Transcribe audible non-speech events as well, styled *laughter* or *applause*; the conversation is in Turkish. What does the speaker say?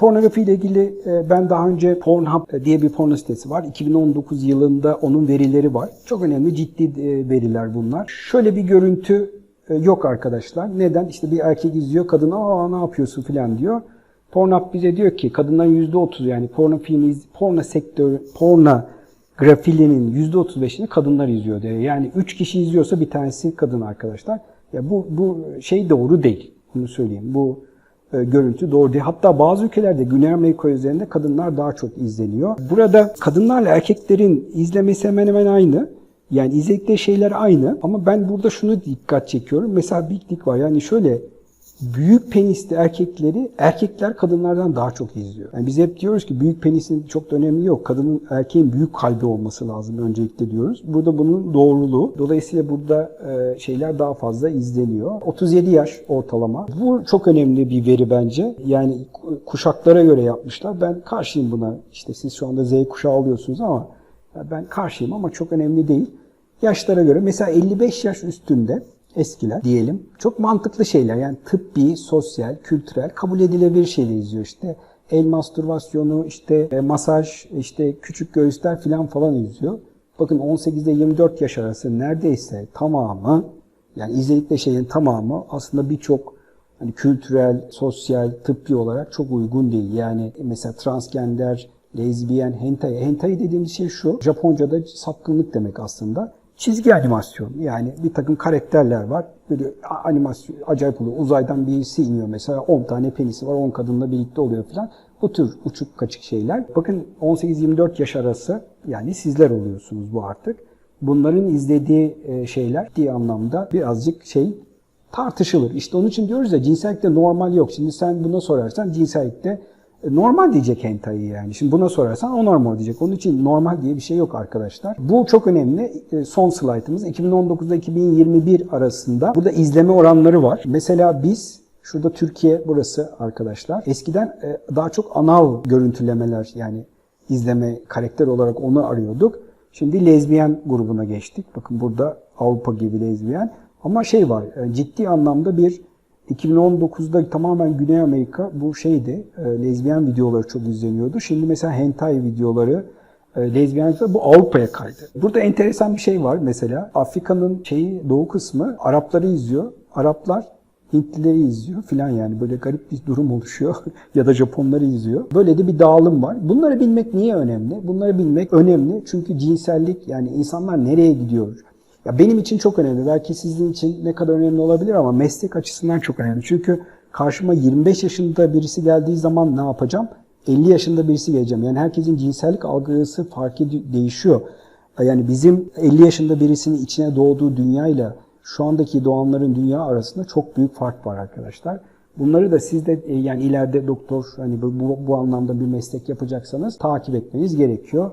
Pornografi ile ilgili e, ben daha önce Pornhub diye bir porno sitesi var. 2019 yılında onun verileri var. Çok önemli ciddi e, veriler bunlar. Şöyle bir görüntü e, yok arkadaşlar. Neden? İşte bir erkek izliyor, kadın aa ne yapıyorsun filan diyor. Pornhub bize diyor ki kadınların %30 yani porno filmi, porno sektörü, porno grafilinin %35'ini kadınlar izliyor diyor. Yani 3 kişi izliyorsa bir tanesi kadın arkadaşlar. Ya bu bu şey doğru değil. Bunu söyleyeyim. Bu e, görüntü doğru değil. Hatta bazı ülkelerde Güney Amerika üzerinde kadınlar daha çok izleniyor. Burada kadınlarla erkeklerin izlemesi hemen hemen aynı. Yani izledikleri şeyler aynı ama ben burada şunu dikkat çekiyorum. Mesela Big Dick var. Yani şöyle büyük penisli erkekleri erkekler kadınlardan daha çok izliyor. Yani biz hep diyoruz ki büyük penisin çok da önemi yok. Kadının erkeğin büyük kalbi olması lazım öncelikle diyoruz. Burada bunun doğruluğu. Dolayısıyla burada e, şeyler daha fazla izleniyor. 37 yaş ortalama. Bu çok önemli bir veri bence. Yani kuşaklara göre yapmışlar. Ben karşıyım buna. İşte siz şu anda Z kuşağı alıyorsunuz ama ben karşıyım ama çok önemli değil. Yaşlara göre mesela 55 yaş üstünde eskiler diyelim. Çok mantıklı şeyler yani tıbbi, sosyal, kültürel kabul edilebilir şeyler izliyor işte. El mastürbasyonu, işte e, masaj, işte küçük göğüsler falan falan izliyor. Bakın 18 ile 24 yaş arası neredeyse tamamı yani izledikleri şeyin tamamı aslında birçok hani kültürel, sosyal, tıbbi olarak çok uygun değil. Yani mesela transgender, lezbiyen, hentai. Hentai dediğimiz şey şu. Japonca'da sapkınlık demek aslında. Çizgi animasyon. Yani bir takım karakterler var. Böyle animasyon acayip oluyor. Uzaydan birisi iniyor mesela. 10 tane penisi var. 10 kadınla birlikte oluyor falan. Bu tür uçuk kaçık şeyler. Bakın 18-24 yaş arası yani sizler oluyorsunuz bu artık. Bunların izlediği e, şeyler ciddi anlamda birazcık şey tartışılır. İşte onun için diyoruz ya cinsellikte normal yok. Şimdi sen buna sorarsan cinsellikte normal diyecek hentai yani. Şimdi buna sorarsan o normal diyecek. Onun için normal diye bir şey yok arkadaşlar. Bu çok önemli. E, Son slaytımız 2019'da 2021 arasında burada izleme oranları var. Mesela biz Şurada Türkiye burası arkadaşlar. Eskiden e, daha çok anal görüntülemeler yani izleme karakter olarak onu arıyorduk. Şimdi lezbiyen grubuna geçtik. Bakın burada Avrupa gibi lezbiyen. Ama şey var e, ciddi anlamda bir 2019'da tamamen Güney Amerika bu şeydi. e, Lezbiyen videoları çok izleniyordu. Şimdi mesela hentai videoları e, lezbiyen bu Avrupa'ya kaydı. Burada enteresan bir şey var mesela. Afrika'nın şeyi doğu kısmı Arapları izliyor. Araplar Hintlileri izliyor filan yani böyle garip bir durum oluşuyor *laughs* ya da Japonları izliyor. Böyle de bir dağılım var. Bunları bilmek niye önemli? Bunları bilmek önemli çünkü cinsellik yani insanlar nereye gidiyor? Ya benim için çok önemli. Belki sizin için ne kadar önemli olabilir ama meslek açısından çok önemli. Çünkü karşıma 25 yaşında birisi geldiği zaman ne yapacağım? 50 yaşında birisi geleceğim. Yani herkesin cinsellik algısı fark edi- değişiyor. Yani bizim 50 yaşında birisinin içine doğduğu dünyayla şu andaki doğanların dünya arasında çok büyük fark var arkadaşlar. Bunları da siz de e, yani ileride doktor hani bu, bu, bu anlamda bir meslek yapacaksanız takip etmeniz gerekiyor.